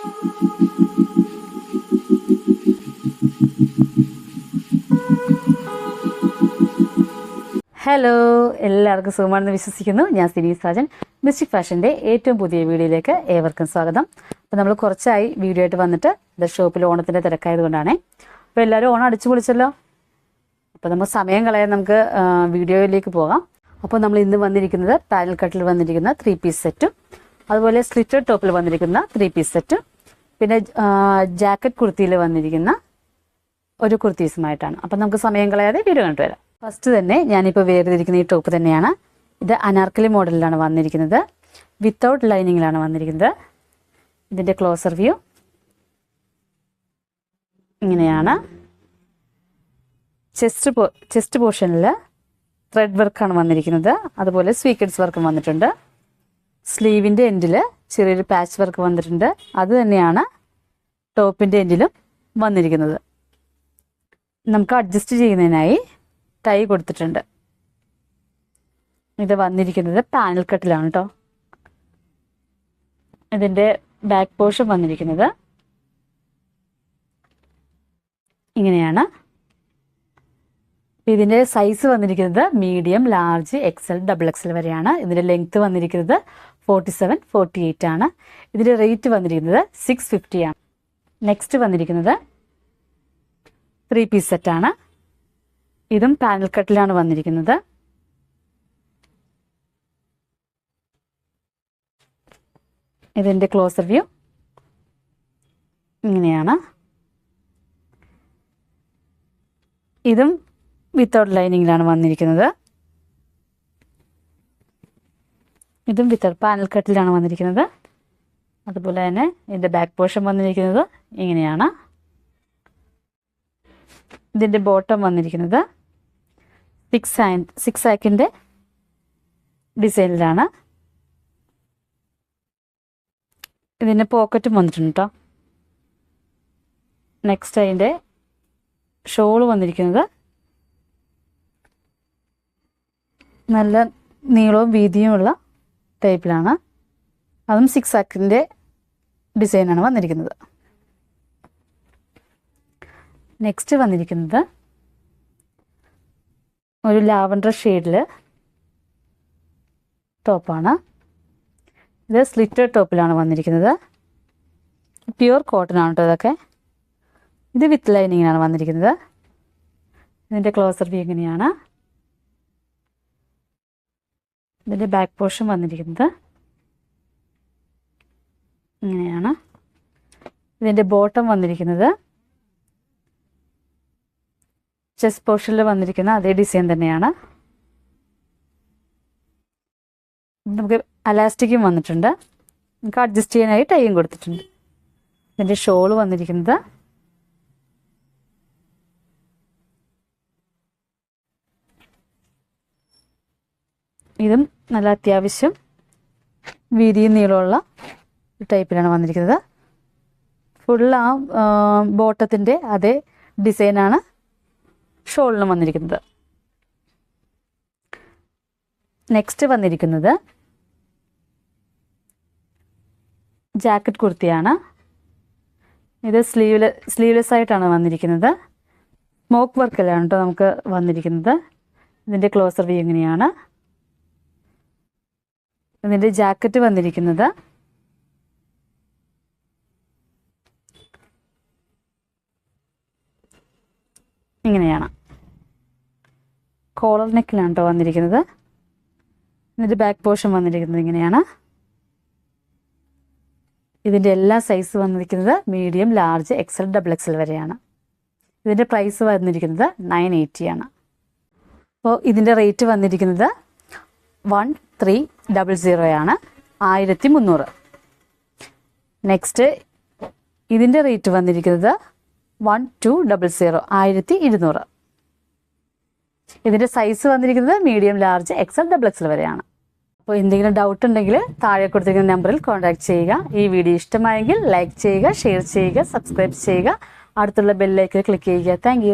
Hello എല്ലാവർക്കും സുഖമാണെന്ന് വിശ്വസിക്കുന്നു. ഞാൻ സിനി സാജൻ മിസ്റ്റിക് ഫാഷന്റെ ഏറ്റവും പുതിയ വീഡിയോയിലേക്ക് ഏവർക്കും സ്വാഗതം. അപ്പോൾ നമ്മൾ കുറച്ചായി വീഡിയോ ആയിട്ട് വന്നിട്ട് ഇത് ഷോപ്പിൽ ഓണത്തിന്റെ തിരക്കായത് കൊണ്ടാണേ അപ്പോൾ എല്ലാവരും ഓണം അടിച്ചു പൊളിച്ചല്ലോ? അപ്പോൾ നമ്മൾ സമയം കളയാൻ നമുക്ക് വീഡിയോയിലേക്ക് പോകാം. അപ്പോൾ നമ്മൾ ഇന്ന് വന്നിരിക്കുന്നത് പാനൽ കട്ടിൽ വന്നിരിക്കുന്ന ത്രീ പീസ് സെറ്റും അതുപോലെ സ്ലിറ്റഡ് ടോപ്പിൽ വന്നിരിക്കുന്ന ത്രീ പീസ് സെറ്റും പിന്നെ ജാക്കറ്റ് കുർത്തിയിൽ വന്നിരിക്കുന്ന ഒരു കുർത്തീസുമായിട്ടാണ്. അപ്പം നമുക്ക് സമയം കളയാതെ വീഡിയോ കണ്ടു വരാം. ഫസ്റ്റ് തന്നെ ഞാനിപ്പോൾ വേർതിരിക്കുന്ന ഈ ടോപ്പ് തന്നെയാണ്. ഇത് അനാർക്കലി മോഡലിലാണ് വന്നിരിക്കുന്നത്. വിത്തൗട്ട് ലൈനിങ്ങിലാണ് വന്നിരിക്കുന്നത്. ഇതിന്റെ ക്ലോസർ വ്യൂ ഇങ്ങനെയാണ്. ചെസ്റ്റ് ചെസ്റ്റ് പോർഷനിൽ ത്രെഡ് വർക്കാണ് വന്നിരിക്കുന്നത്. അതുപോലെ സ്വീക്കറ്റ്സ് വർക്കും വന്നിട്ടുണ്ട്. സ്ലീവിന്റെ എൻഡിൽ ചെറിയൊരു പാച്ച് വർക്ക് വന്നിട്ടുണ്ട്. അത് തന്നെയാണ് ടോപ്പിന്റെ എൻഡിലും വന്നിരിക്കുന്നത്. നമുക്ക് അഡ്ജസ്റ്റ് ചെയ്യുന്നതിനായി ടൈ കൊടുത്തിട്ടുണ്ട്. ഇത് വന്നിരിക്കുന്നത് പാനൽ കട്ടിലാണ് കേട്ടോ ഇതിന്റെ ബാക്ക് പോർഷൻ വന്നിരിക്കുന്നത്. ഇങ്ങനെയാണ് ഇതിന്റെ സൈസ് വന്നിരിക്കുന്നത് medium large XL double XL വരെയാണ്. ഇതിന്റെ ലെങ്ത്ത് വന്നിരിക്കുന്നത് ഫോർട്ടി സെവൻ ഫോർട്ടി എയ്റ്റ് ആണ്. ഇതിന്റെ റേറ്റ് വന്നിരിക്കുന്നത് സിക്സ് ഫിഫ്റ്റി ആണ്. നെക്സ്റ്റ് വന്നിരിക്കുന്നത് ത്രീ പീസ് സെറ്റ് ആണ്. ഇതും പാനൽ കട്ടിലാണ് വന്നിരിക്കുന്നത്. ഇതിന്റെ ക്ലോസർ വ്യൂ ഇങ്ങനെയാണ്. ഇതും വിത്തൗട്ട് ലൈനിങ്ങിലാണ് വന്നിരിക്കുന്നത്. ഇതും വിത്തൗട്ട് പാനൽ കട്ടിലാണ് വന്നിരിക്കുന്നത്. അതുപോലെ തന്നെ ഇതിന്റെ ബാക്ക് പോർഷൻ വന്നിരിക്കുന്നത് ഇങ്ങനെയാണ്. ഇതിന്റെ ബോട്ടം വന്നിരിക്കുന്നത്. സിക്സ് ആൻഡ് സിക്സ് ആക്കിന്റെ ഡിസൈനിലാണ് ഇതിന്റെ പോക്കറ്റും വന്നിട്ടുണ്ട് കേട്ടോ നെക്സ്റ്റ് അതിന്റെ ഷോൾ വന്നിരിക്കുന്നത്. നല്ല നീളവും വീതിയുമുള്ള ടൈപ്പിലാണ്. അതും സിക്സ് ആക്കിന്റെ ഡിസൈനാണ് വന്നിരിക്കുന്നത്. നെക്സ്റ്റ് വന്നിരിക്കുന്നത് ഒരു ലാവൻഡർ ഷെയ്ഡിൽ ടോപ്പാണ്. ഇത് സ്ലിറ്റഡ് ടോപ്പിലാണ് വന്നിരിക്കുന്നത്. പ്യുവർ കോട്ടൺ ആണ് കേട്ടോ ഇതൊക്കെ. ഇത് വിത്ത് ലൈനിങ്ങിനാണ് വന്നിരിക്കുന്നത്. ഇതിന്റെ ക്ലോസർ വ്യൂ ഇങ്ങനെയാണ്. ഇതിന്റെ ബാക്ക് പോർഷൻ വന്നിരിക്കുന്നത്. ഇങ്ങനെയാണ്. ഇതിന്റെ ബോട്ടം വന്നിരിക്കുന്നത്. ചെസ്റ്റ് പോർഷനിൽ വന്നിരിക്കുന്ന അതേ ഡിസൈൻ തന്നെയാണ്. നമുക്ക് അലാസ്റ്റിക്കും വന്നിട്ടുണ്ട്. നമുക്ക് അഡ്ജസ്റ്റ് ചെയ്യാനായി ടൈയും കൊടുത്തിട്ടുണ്ട്. ഇതിന്റെ ഷോൾ വന്നിരിക്കുന്നത്. ഇതും നല്ല അത്യാവശ്യം വീതിയും നീളമുള്ള ടൈപ്പിലാണ് വന്നിരിക്കുന്നത്. ഫുൾ ആ ബോട്ടത്തിന്റെ അതേ ഡിസൈനാണ് ഷോളിനും വന്നിരിക്കുന്നത്. നെക്സ്റ്റ് വന്നിരിക്കുന്നത് ജാക്കറ്റ് കുർത്തിയാണ്. ഇത് സ്ലീവ്ലെ സ്ലീവ്ലെസ് ആയിട്ടാണ് വന്നിരിക്കുന്നത്. സ്മോക്ക് വർക്കിലാണ് കേട്ടോ നമുക്ക് വന്നിരിക്കുന്നത്. ഇതിന്റെ ക്ലോസർ വ്യൂ ഇങ്ങനെയാണ്. ഇതിന്റെ ജാക്കറ്റ് വന്നിരിക്കുന്നത്. ഇങ്ങനെയാണ്. കോളർ നെക്കിലാണ് കേട്ടോ വന്നിരിക്കുന്നത്. ഇതിന്റെ ബാക്ക് പോർഷൻ വന്നിരിക്കുന്നത് ഇങ്ങനെയാണ്. ഇതിന്റെ എല്ലാ സൈസ് വന്നിരിക്കുന്നത് medium large XL double XL വരെയാണ്. ഇതിന്റെ പ്രൈസ് വന്നിരിക്കുന്നത് നയൻ എയ്റ്റിയാണ് അപ്പോൾ ഇതിന്റെ റേറ്റ് വന്നിരിക്കുന്നത് വൺ ത്രീ ഡബിൾ സീറോയാണ് ആയിരത്തി മുന്നൂറ് നെക്സ്റ്റ് ഇതിന്റെ റേറ്റ് വന്നിരിക്കുന്നത് വൺ ടു ഡബിൾ സീറോ ആയിരത്തി ഇരുന്നൂറ് ഇതിന്റെ സൈസ് വന്നിരിക്കുന്നത് medium large XL double XL വരെയാണ്. അപ്പോൾ എന്തെങ്കിലും ഡൗട്ട് ഉണ്ടെങ്കിൽ താഴെ കൊടുത്തിരിക്കുന്ന നമ്പറിൽ കോൺടാക്ട് ചെയ്യുക. ഈ വീഡിയോ ഇഷ്ടമായെങ്കിൽ ലൈക്ക് ചെയ്യുക ഷെയർ ചെയ്യുക സബ്സ്ക്രൈബ് ചെയ്യുക. അടുത്തുള്ള ബെല്ലിലേക്ക് ക്ലിക്ക് ചെയ്യുക. താങ്ക്